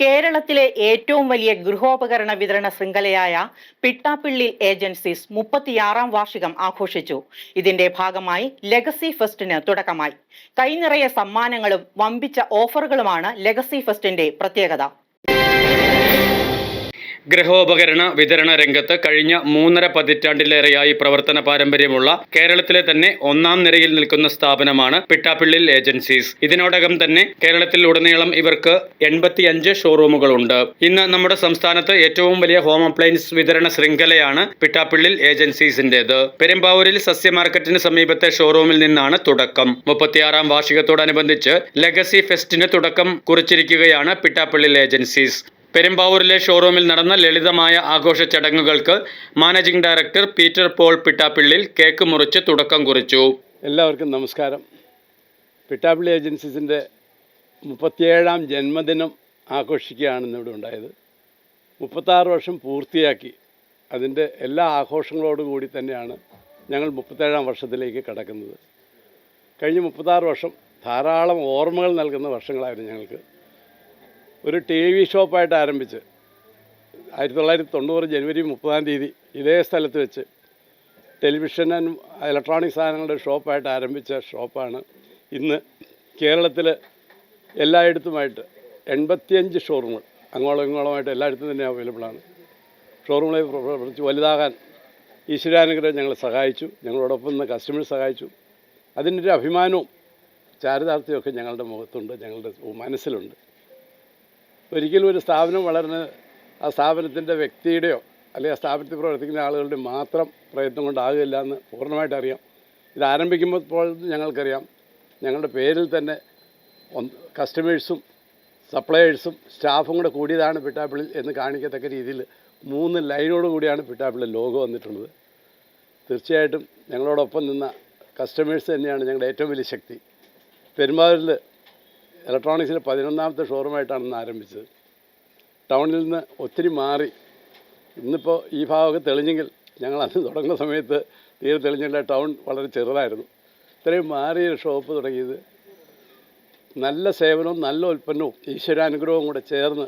കേരളത്തിലെ ഏറ്റവും വലിയ ഗൃഹോപകരണ വിതരണ ശൃംഖലയായ പിട്ടാപ്പിള്ളി ഏജൻസീസ് മുപ്പത്തിയാറാം വാർഷികം ആഘോഷിച്ചു. ഇതിന്റെ ഭാഗമായി ലെഗസി ഫെസ്റ്റിന് തുടക്കമായി. കൈനിറയ സമ്മാനങ്ങളും വമ്പിച്ച ഓഫറുകളുമാണ് ലെഗസി ഫെസ്റ്റിന്റെ പ്രത്യേകത. ഗൃഹോപകരണ വിതരണ രംഗത്ത് കഴിഞ്ഞ മൂന്നര പതിറ്റാണ്ടിലേറെയായി പ്രവർത്തന പാരമ്പര്യമുള്ള കേരളത്തിലെ തന്നെ ഒന്നാം നിരയിൽ നിൽക്കുന്ന സ്ഥാപനമാണ് പിട്ടാപ്പിള്ളിൽ ഏജൻസീസ്. ഇതിനോടകം തന്നെ കേരളത്തിൽ ഉടനീളം ഇവർക്ക് എൺപത്തിയഞ്ച് ഷോറൂമുകളുണ്ട്. ഇന്ന് നമ്മുടെ സംസ്ഥാനത്ത് ഏറ്റവും വലിയ ഹോം അപ്ലയൻസ് വിതരണ ശൃംഖലയാണ് പിട്ടാപ്പിള്ളിൽ ഏജൻസീസിന്റേത് പെരുമ്പാവൂരിൽ സസ്യ മാർക്കറ്റിന് സമീപത്തെ ഷോറൂമിൽ നിന്നാണ് തുടക്കം. മുപ്പത്തിയാറാം വാർഷികത്തോടനുബന്ധിച്ച് ലെഗസി ഫെസ്റ്റിന് തുടക്കം കുറിച്ചിരിക്കുകയാണ് പിട്ടാപ്പിള്ളിൽ ഏജൻസീസ്. പെരുമ്പാവൂരിലെ ഷോറൂമിൽ നടന്ന ലളിതമായ ആഘോഷ ചടങ്ങുകൾക്ക് managing director Peter Paul Pittappillil cake മുറിച്ച് തുടക്കം കുറിച്ചു. എല്ലാവർക്കും നമസ്കാരം. പിട്ടാപ്പിള്ളി ഏജൻസീസിന്റെ മുപ്പത്തിയേഴാം ജന്മദിനം ആഘോഷിക്കുകയാണ് ഇന്നിവിടെ ഉണ്ടായത്. മുപ്പത്താറ് വർഷം പൂർത്തിയാക്കി അതിന്റെ എല്ലാ ആഘോഷങ്ങളോടുകൂടി തന്നെയാണ് ഞങ്ങൾ മുപ്പത്തേഴാം വർഷത്തിലേക്ക് കടക്കുന്നത്. കഴിഞ്ഞ മുപ്പത്താറ് വർഷം ധാരാളം ഓർമ്മകൾ നൽകുന്ന വർഷങ്ങളായിരുന്നു ഞങ്ങൾക്ക്. ഒരു ടി വി ഷോപ്പായിട്ട് ആരംഭിച്ച് ആയിരത്തി തൊള്ളായിരത്തി തൊണ്ണൂറ് ജനുവരി മുപ്പതാം തീയതി ഇതേ സ്ഥലത്ത് വെച്ച് ടെലിവിഷൻ ആൻഡ് ഇലക്ട്രോണിക് സാധനങ്ങളുടെ ഷോപ്പായിട്ട് ആരംഭിച്ച ഷോപ്പാണ് ഇന്ന് കേരളത്തിൽ എല്ലായിടത്തുമായിട്ട് എൺപത്തിയഞ്ച് ഷോറൂമുകൾ അങ്ങോളം ഇങ്ങോളമായിട്ട് എല്ലായിടത്തും തന്നെ അവൈലബിളാണ് ഷോറൂമുകളെ പ്രവർത്തിച്ച് വലുതാകാൻ ഈശ്വരാനുഗ്രഹം ഞങ്ങളെ സഹായിച്ചു ഞങ്ങളോടൊപ്പം നിന്ന് കസ്റ്റമേഴ്സ് സഹായിച്ചു. അതിന്റെ ഒരു അഭിമാനവും ചാരിതാർത്ഥ്യമൊക്കെ ഞങ്ങളുടെ മുഖത്തുണ്ട് ഞങ്ങളുടെ മനസ്സിലുണ്ട്. ഒരിക്കലും ഒരു സ്ഥാപനം വളർന്ന് ആ സ്ഥാപനത്തിന്റെ വ്യക്തിയുടെയോ അല്ലെങ്കിൽ ആ സ്ഥാപനത്തിൽ പ്രവർത്തിക്കുന്ന ആളുകളുടെ മാത്രം പ്രയത്നം കൊണ്ടാകില്ല എന്ന് പൂർണമായിട്ട് അറിയാം. ഇത് ആരംഭിക്കുമ്പോൾ ഞങ്ങൾക്കറിയാം. ഞങ്ങളുടെ പേരിൽ തന്നെ കസ്റ്റമേഴ്സും സപ്ലയേഴ്സും സ്റ്റാഫും കൂടെ കൂടിയതാണ് പിട്ടാപ്പിളിൽ എന്ന് കാണിക്കത്തക്ക രീതിയിൽ മൂന്ന് ലൈനോട് കൂടിയാണ് പിട്ടാപ്പിളിൽ ലോഗോ വന്നിട്ടുള്ളത്. തീർച്ചയായിട്ടും ഞങ്ങളോടൊപ്പം നിന്ന കസ്റ്റമേഴ്സ് തന്നെയാണ് ഞങ്ങളുടെ ഏറ്റവും വലിയ ശക്തി. പെരുമ്പാവൂരിൽ ഇലക്ട്രോണിക്സിലെ പതിനൊന്നാമത്തെ ഷോറൂമായിട്ടാണ് ഇന്ന് ആരംഭിച്ചത്. ടൗണിൽ നിന്ന് ഒത്തിരി മാറി. ഇന്നിപ്പോൾ ഈ ഭാഗമൊക്കെ തെളിഞ്ഞെങ്കിൽ ഞങ്ങൾ അന്ന് തുടങ്ങുന്ന സമയത്ത് തീരെ തെളിഞ്ഞില്ല. ടൗൺ വളരെ ചെറുതായിരുന്നു. ഇത്രയും മാറിയ ഷോപ്പ് തുടങ്ങിയത്. നല്ല സേവനവും നല്ല ഉൽപ്പന്നവും ഈശ്വരാനുഗ്രഹവും കൂടെ ചേർന്ന്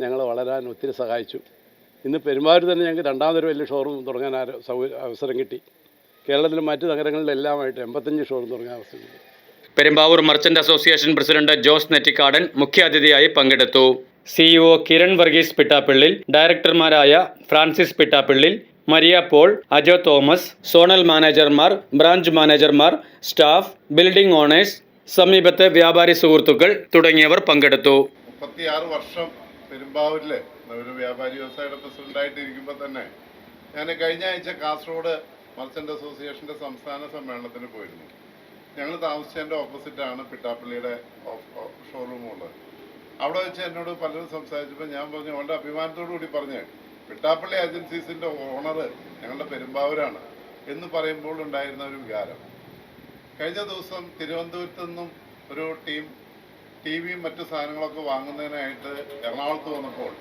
ഞങ്ങളെ വളരാൻ ഒത്തിരി സഹായിച്ചു. ഇന്ന് പെരുമ്പാവൂർ തന്നെ ഞങ്ങൾക്ക് രണ്ടാമതൊരു വലിയ ഷോറൂം തുടങ്ങാൻ അവസരം കിട്ടി. കേരളത്തിലെ മറ്റ് നഗരങ്ങളിലെല്ലാമായിട്ട് എൺപത്തഞ്ച് ഷോറൂം തുടങ്ങാൻ അവസരം കിട്ടി. Perumbavoor merchant association president Jose Nettikkadan മുഖ്യാതിഥിയായി പങ്കെടുത്തു. സിഇഒ കിരൺ വർഗീസ് പിട്ടാപ്പിള്ളിൽ ഡയറക്ടർമാരായ Francis Pittappillil Maria Paul Ajo Thomas zonal മാനേജർമാർ ബ്രാഞ്ച് മാനേജർമാർ സ്റ്റാഫ് ബിൽഡിംഗ് ഓണേഴ്സ് സമീപത്തെ വ്യാപാരി സുഹൃത്തുക്കൾ തുടങ്ങിയവർ പങ്കെടുത്തു. മുപ്പത്തിയാറ് വർഷം പെരുമ്പാവൂരിലെ ഒരു വ്യാപാരി വ്യവസായയുടെ പ്രസിഡന്റായിട്ട് ഇരിക്കുമ്പോൾ തന്നെ ഞാൻ കഴിഞ്ഞ ആഴ്ച കാസർഗോഡ് മർച്ചന്റ് അസോസിയേഷന്റെ സംസ്ഥാന സമ്മേളനത്തിന് പോയിരുന്നു. ഞങ്ങൾ താമസിച്ചതിന്റെ ഓപ്പോസിറ്റാണ് പിട്ടാപ്പള്ളിയുടെ ഷോറൂമുള്ളത് അവിടെ വെച്ച് എന്നോട് പലരും സംസാരിച്ചപ്പോൾ ഞാൻ പറഞ്ഞു വളരെ അഭിമാനത്തോടു കൂടി പറഞ്ഞു പിട്ടാപ്പള്ളി ഏജൻസീസിന്റെ ഓണർ ഞങ്ങളുടെ പെരുമ്പാവൂരാണ് എന്ന് പറയുമ്പോൾ ഉണ്ടായിരുന്ന ഒരു വികാരം. കഴിഞ്ഞ ദിവസം തിരുവനന്തപുരത്ത് നിന്നും ഒരു ടീം ടി വിയും മറ്റു സാധനങ്ങളൊക്കെ വാങ്ങുന്നതിനായിട്ട് എറണാകുളത്ത് വന്നപ്പോൾ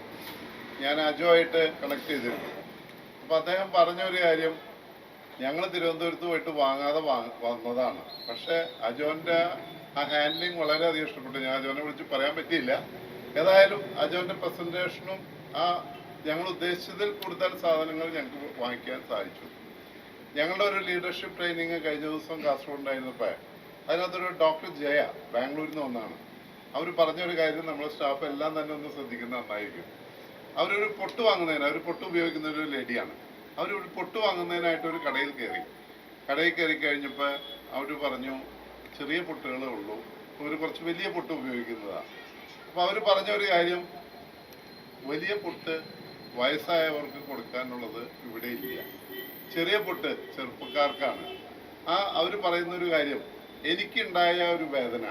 ഞാൻ അജുവായിട്ട് കണക്ട് ചെയ്തിരുന്നു. അപ്പോൾ അദ്ദേഹം പറഞ്ഞൊരു കാര്യം ഞങ്ങൾ തിരുവനന്തപുരത്ത് പോയിട്ട് വാങ്ങാതെ വന്നതാണ്. പക്ഷേ അജോന്റെ ആ ഹാൻഡ്ലിങ് വളരെയധികം ഇഷ്ടപ്പെട്ടു. ഞാൻ അജോനെ വിളിച്ച് പറയാൻ പറ്റിയില്ല. ഏതായാലും അജോന്റെ പ്രസന്റേഷനും ആ ഞങ്ങൾ ഉദ്ദേശിച്ചതിൽ കൂടുതൽ സാധനങ്ങൾ ഞങ്ങൾക്ക് വാങ്ങിക്കാൻ സാധിച്ചു. ഞങ്ങളുടെ ഒരു ലീഡർഷിപ്പ് ട്രെയിനിങ് കഴിഞ്ഞ ദിവസം കാസർഗോഡ് ഉണ്ടായിരുന്നപ്പോൾ അതിനകത്തൊരു ഡോക്ടർ ജയ ബാംഗ്ലൂരിൽ നിന്ന് വന്നാണ്. അവർ പറഞ്ഞൊരു കാര്യം നമ്മുടെ സ്റ്റാഫ് എല്ലാം തന്നെ ഒന്ന് ശ്രദ്ധിക്കുന്നത് നന്നായിരിക്കും. അവരൊരു പൊട്ട് വാങ്ങുന്നതിന് അവർ പൊട്ട് ഉപയോഗിക്കുന്ന ഒരു ലേഡിയാണ്. അവർ പൊട്ട് വാങ്ങുന്നതിനായിട്ട് ഒരു കടയിൽ കയറി. കടയിൽ കയറി കഴിഞ്ഞപ്പോൾ അവർ പറഞ്ഞു ചെറിയ പൊട്ടുകളേ ഉള്ളൂ. അവർ കുറച്ച് വലിയ പൊട്ട് ഉപയോഗിക്കുന്നതാണ് അപ്പോൾ അവർ പറഞ്ഞ ഒരു കാര്യം വലിയ പൊട്ട് വയസ്സായവർക്ക് കൊടുക്കാനുള്ളത് ഇവിടെ ഇല്ല. ചെറിയ പൊട്ട് ചെറുപ്പക്കാർക്കാണ്. ആ അവർ പറയുന്ന ഒരു കാര്യം എനിക്കുണ്ടായ ഒരു വേദന.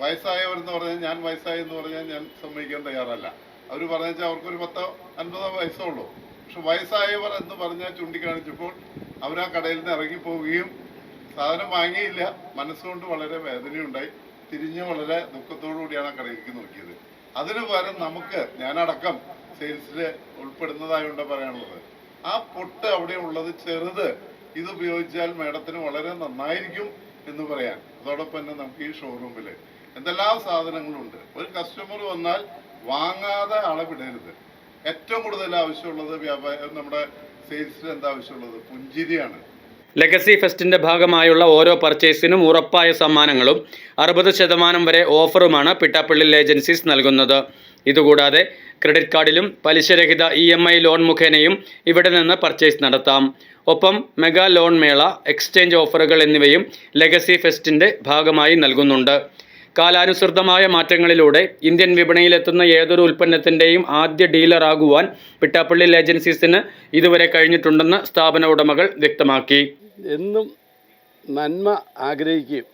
വയസ്സായവർ എന്ന് പറഞ്ഞാൽ ഞാൻ വയസ്സായി എന്ന് പറഞ്ഞാൽ ഞാൻ സമ്മതിക്കാൻ തയ്യാറല്ല. അവർ പറഞ്ഞു വെച്ചാൽ അവർക്കൊരു പത്തോ അൻപതോ വയസ്സേ ഉള്ളൂ. പക്ഷെ വയസ്സായവർ എന്ന് പറഞ്ഞാൽ ചൂണ്ടിക്കാണിച്ചപ്പോൾ അവർ ആ കടയിൽ നിന്ന് ഇറങ്ങിപ്പോവുകയും സാധനം വാങ്ങിയില്ല. മനസ്സുകൊണ്ട് വളരെ വേദനയുണ്ടായി. തിരിഞ്ഞ് വളരെ കൂടിയാണ് ആ കടയിലേക്ക് നോക്കിയത്. അതിന് പകരം നമുക്ക് ഞാനടക്കം സെയിൽസിൽ ഉൾപ്പെടുന്നതായുണ്ട് പറയാനുള്ളത്? ആ പൊട്ട് അവിടെ ഉള്ളത് ചെറുത്. ഇത് ഉപയോഗിച്ചാൽ മേഡത്തിന് വളരെ നന്നായിരിക്കും എന്ന് പറയാൻ. അതോടൊപ്പം തന്നെ നമുക്ക് ഈ ഷോറൂമിൽ എന്തെല്ലാം സാധനങ്ങളുണ്ട്. ഒരു കസ്റ്റമർ വന്നാൽ വാങ്ങാതെ അളവിടരുത് ഏറ്റവും കൂടുതൽ ആവശ്യമുള്ളത് വ്യാപാര നമ്മുടെ സെയിൽസിന് എന്താ ആവശ്യമുള്ളത്? പുഞ്ചിരിയാണ്. ലെഗസി ഫെസ്റ്റിന്റെ ഭാഗമായുള്ള ഓരോ പർച്ചേസിനും ഉറപ്പായ സമ്മാനങ്ങളും അറുപത് ശതമാനം വരെ ഓഫറുമാണ് പിട്ടാപ്പള്ളിൽ ഏജൻസീസ് നൽകുന്നത്. ഇതുകൂടാതെ ക്രെഡിറ്റ് കാർഡിലും പലിശരഹിത ഇ എം ഐ ലോൺ മുഖേനയും ഇവിടെ നിന്ന് പർച്ചേസ് നടത്താം. ഒപ്പം മെഗാ ലോൺ മേള എക്സ്ചേഞ്ച് ഓഫറുകൾ എന്നിവയും ലെഗസി ഫെസ്റ്റിന്റെ ഭാഗമായി നൽകുന്നുണ്ട്. കാലാനുസൃതമായ മാറ്റങ്ങളിലൂടെ ഇന്ത്യൻ വിപണിയിലെത്തുന്ന ഏതൊരു ഉൽപ്പന്നത്തിന്റെയും ആദ്യ ഡീലറാകുവാൻ പിട്ടാപ്പള്ളി ഏജൻസീസിന് ഇതുവരെ കഴിഞ്ഞിട്ടുണ്ടെന്ന് സ്ഥാപന ഉടമകൾ വ്യക്തമാക്കി. എന്നും നന്മ ആഗ്രഹിക്കുകയും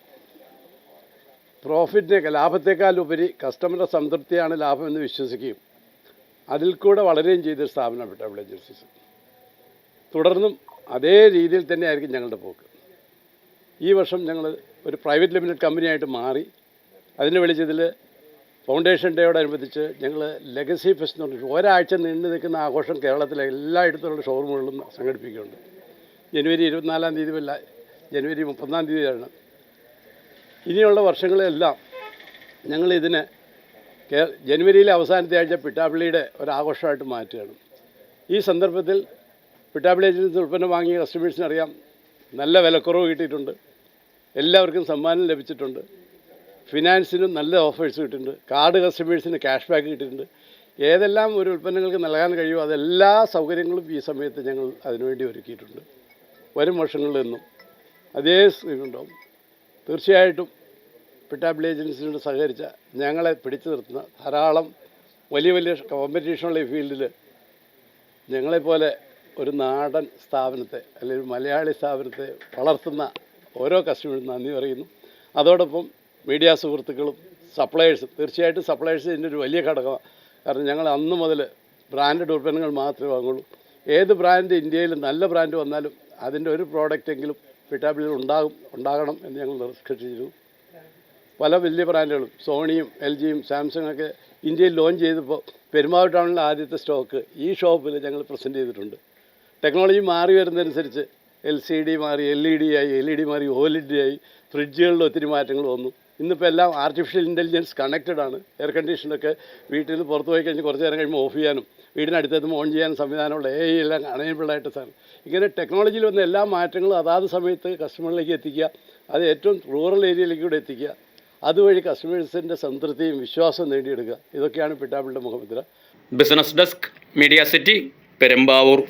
പ്രോഫിറ്റിനേക്കാൾ ലാഭത്തേക്കാൾ ഉപരി കസ്റ്റമറുടെ സംതൃപ്തിയാണ് ലാഭമെന്ന് വിശ്വസിക്കുകയും അതിൽ കൂടെ വളരുകയും ചെയ്ത സ്ഥാപനം പിട്ടാപ്പള്ളി ഏജൻസീസ് തുടർന്നും അതേ രീതിയിൽ തന്നെയായിരിക്കും ഞങ്ങളുടെ പോക്ക്. ഈ വർഷം ഞങ്ങൾ ഒരു പ്രൈവറ്റ് ലിമിറ്റഡ് കമ്പനിയായിട്ട് മാറി അതിന്റെ വെളിച്ചത്തിൽ ഫൗണ്ടേഷൻ ഡേയോടനുബന്ധിച്ച് ഞങ്ങൾ ലെഗസി ഫെസ്റ്റ് എന്ന് പറഞ്ഞിട്ട് ഒരാഴ്ച നീണ്ടു നിൽക്കുന്ന ആഘോഷം കേരളത്തിലെ എല്ലായിടത്തുള്ള ഷോറൂമുകളിലും സംഘടിപ്പിക്കുന്നുണ്ട്. ജനുവരി ഇരുപത്തിനാലാം തീയതി അല്ല ജനുവരി മുപ്പതാം തീയതിയാണ് ഇനിയുള്ള വർഷങ്ങളിലെല്ലാം ഞങ്ങൾ ഇതിനെ കേ- ജനുവരിയിലെ അവസാനത്തെ ആഴ്ച പിട്ടാപ്പള്ളിയുടെ ഒരാഘോഷമായിട്ട് മാറ്റുകയാണ്. ഈ സന്ദർഭത്തിൽ പിട്ടാപ്പള്ളി ഏജൻസി ഉൽപ്പന്നം വാങ്ങിയ കസ്റ്റമേഴ്സിനറിയാം നല്ല വിലക്കുറവ് കിട്ടിയിട്ടുണ്ട്. എല്ലാവർക്കും സമ്മാനം ലഭിച്ചിട്ടുണ്ട്. ഫിനാൻസിനും നല്ല ഓഫേഴ്സ് കിട്ടിയിട്ടുണ്ട്. കാർഡ് കസ്റ്റമേഴ്സിന് ക്യാഷ് ബാക്ക് കിട്ടിയിട്ടുണ്ട്. ഏതെല്ലാം ഒരു ഉൽപ്പന്നങ്ങൾക്ക് നൽകാൻ കഴിയുമോ അതെല്ലാ സൗകര്യങ്ങളും ഈ സമയത്ത് ഞങ്ങൾ അതിനുവേണ്ടി ഒരുക്കിയിട്ടുണ്ട്. വരും വർഷങ്ങളിൽ നിന്നും അതേ ഉണ്ടാവും. തീർച്ചയായിട്ടും പിട്ടാപ്പിളി ഏജൻസിനോട് സഹകരിച്ച ഞങ്ങളെ പിടിച്ചു നിർത്തുന്ന ധാരാളം വലിയ വലിയ കോമ്പറ്റീഷനുള്ള ഈ ഫീൽഡിൽ ഞങ്ങളെപ്പോലെ ഒരു നാടൻ സ്ഥാപനത്തെ അല്ലെങ്കിൽ മലയാളി സ്ഥാപനത്തെ വളർത്തുന്ന ഓരോ കസ്റ്റമേഴ്സും നന്ദി പറയുന്നു. അതോടൊപ്പം മീഡിയ സുഹൃത്തുക്കളും സപ്ലയേഴ്സും തീർച്ചയായിട്ടും സപ്ലയേഴ്സ് ഇതിന്റെ ഒരു വലിയ ഘടകമാണ്. കാരണം ഞങ്ങൾ അന്ന് മുതൽ ബ്രാൻഡഡ് ഉൽപ്പന്നങ്ങൾ മാത്രമേ വാങ്ങുള്ളൂ. ഏത് ബ്രാൻഡ് ഇന്ത്യയിൽ നല്ല ബ്രാൻഡ് വന്നാലും അതിന്റെ ഒരു പ്രോഡക്റ്റ് എങ്കിലും പിട്ടാപ്പിളിയിൽ ഉണ്ടാകും ഉണ്ടാകണം എന്ന് ഞങ്ങൾ നിഷ്കർഷിച്ചിരുന്നു പല വലിയ ബ്രാൻഡുകളും സോണിയും എൽ ജിയും സാംസങ് ഒക്കെ ഇന്ത്യയിൽ ലോഞ്ച് ചെയ്തപ്പോൾ പെരുമാവ് ടൗണിലെ ആദ്യത്തെ സ്റ്റോക്ക് ഈ ഷോപ്പിൽ ഞങ്ങൾ പ്രസന്റ് ചെയ്തിട്ടുണ്ട്. ടെക്നോളജി മാറി വരുന്നതനുസരിച്ച് എൽ സി ഡി മാറി എൽ ഇ ഡി ആയി എൽ ഇ ഡി മാറി ഒ എൽ ഡി ആയി ഫ്രിഡ്ജുകളിൽ ഒത്തിരി മാറ്റങ്ങൾ വന്നു. ഇന്നിപ്പോൾ എല്ലാം ആർട്ടിഫിഷ്യൽ ഇന്റലിജൻസ് കണക്റ്റഡ് ആണ്. എയർ കണ്ടീഷനൊക്കെ വീട്ടിൽ നിന്ന് പുറത്ത് പോയി കഴിഞ്ഞ് കുറച്ച് നേരം കഴിയുമ്പോൾ ഓഫ് ചെയ്യാനും വീടിനടുത്തെത്തുമ്പോൾ ഓൺ ചെയ്യാനും സംവിധാനമുള്ള എ എല്ലാം അണയബിൾ ആയിട്ട് സാധനം ഇങ്ങനെ ടെക്നോളജിയിൽ വന്ന എല്ലാ മാറ്റങ്ങളും അതാത് സമയത്ത് കസ്റ്റമറിലേക്ക് എത്തിക്കുക അത് ഏറ്റവും റൂറൽ ഏരിയയിലേക്ക് കൂടെ എത്തിക്കുക അതുവഴി കസ്റ്റമേഴ്സിന്റെ സംതൃപ്തിയും വിശ്വാസവും നേടിയെടുക്കുക. ഇതൊക്കെയാണ് പിട്ടാപ്പിളിന്റെ മുഖമുദ്ര. Business desk media city Perumbavoor